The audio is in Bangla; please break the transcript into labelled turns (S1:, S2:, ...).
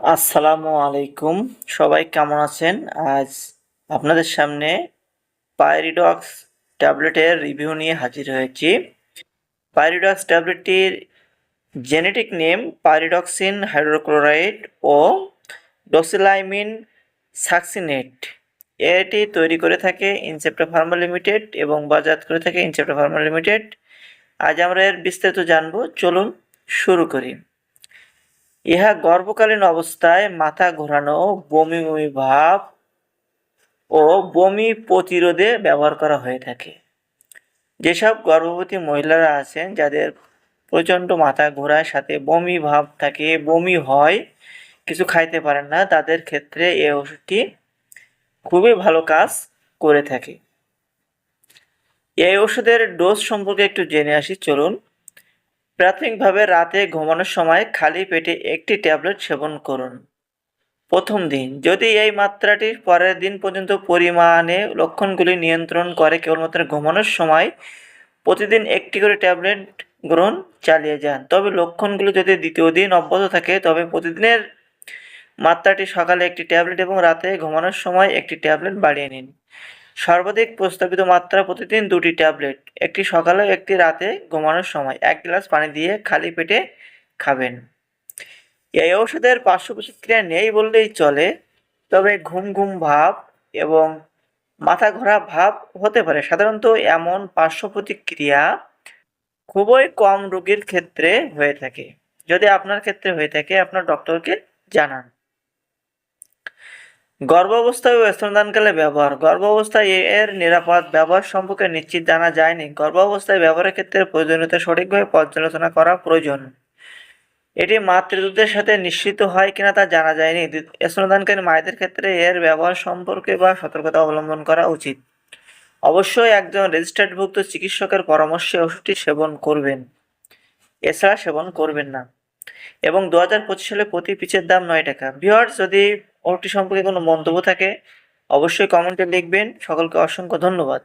S1: আসসালামু আলাইকুম। সবাই কেমন আছেন? আজ আপনাদের সামনে পাইরিডক্স ট্যাবলেটের রিভিউ নিয়ে হাজির হয়েছি। পাইরিডক্স ট্যাবলেটটির জেনেটিক নেম পাইরিডক্সিন হাইড্রোক্লোরাইড ও ডোসিলাইমিন সাকসিনেট। এটি তৈরি করে থাকে ইনসেপ্টা ফার্মা লিমিটেড এবং বাজার করে থাকে ইনসেপ্টা ফার্মা লিমিটেড। আজ আমরা এর বিস্তারিত জানব। চলুন শুরু করি। ইহা গর্ভকালীন অবস্থায় মাথা ঘোরানো, বমি বমি ভাব ও বমি প্রতিরোধে ব্যবহার করা হয়ে থাকে। যেসব গর্ভবতী মহিলারা আছেন, যাদের প্রচণ্ড মাথা ঘোরার সাথে বমি ভাব থাকে, বমি হয়, কিছু খাইতে পারেন না, তাদের ক্ষেত্রে এই ওষুধটি খুবই ভালো কাজ করে থাকে। এই ওষুধের ডোজ সম্পর্কে একটু জেনে আসি, চলুন। প্রাথমিকভাবে রাতে ঘুমানোর সময় খালি পেটে একটি ট্যাবলেট সেবন করুন। প্রথম দিন, যদি এই মাত্রাটি পরের দিন পর্যন্ত পরিমাণে লক্ষণগুলি নিয়ন্ত্রণ করে কেবলমাত্র ঘুমানোর সময়, প্রতিদিন একটি করে ট্যাবলেট গ্রহণ চালিয়ে যান। তবে লক্ষণগুলি যদি দ্বিতীয় দিন অব্যাহত থাকে, তবে প্রতিদিনের মাত্রাটি সকালে একটি ট্যাবলেট এবং রাতে ঘুমানোর সময় একটি ট্যাবলেট বাড়িয়ে নিন। সর্বাধিক প্রস্তাবিত মাত্রা প্রতিদিন দুটি ট্যাবলেট, একটি সকালে একটি রাতে ঘুমানোর সময়। এক গ্লাস পানি দিয়ে খালি পেটে খাবেন। এই ওষুধের পার্শ্ব প্রতিক্রিয়া নেই বললেই চলে, তবে ঘুম ঘুম ভাব এবং মাথা ঘোরা ভাব হতে পারে। সাধারণত এমন পার্শ্ব প্রতিক্রিয়া খুবই কম রোগীর ক্ষেত্রে হয়ে থাকে। যদি আপনার ক্ষেত্রে হয়ে থাকে, আপনার ডক্টরকে জানান। গর্ভাবস্থায় ও স্তনদানকালে ব্যবহার। গর্ভাবস্থায় এর নিরাপদ ব্যবহার সম্পর্কে নিশ্চিত জানা যায়নি। গর্ভাবস্থায় ব্যবহারের ক্ষেত্রে প্রয়োজনীয়তা সঠিকভাবে পর্যালোচনা করা প্রয়োজন। এটি মাতৃদুধের সাথে নিশ্চিত হয় কিনা তা জানা যায়নি। স্তনদানকারী মায়েদের ক্ষেত্রে এর ব্যবহার সম্পর্কে বা সতর্কতা অবলম্বন করা উচিত। অবশ্যই একজন রেজিস্টার্ডভুক্ত চিকিৎসকের পরামর্শে ওষুধটি সেবন করবেন। এছাড়া সেবন করবেন না। এবং দু হাজার পঁচিশ সালে প্রতি পিচের দাম নয় টাকা। ভিওয়ার্স যদি ওটি সম্পর্কে কোনো মন্তব্য থাকে অবশ্যই কমেন্টে লিখবেন। সকলকে অসংখ্য ধন্যবাদ।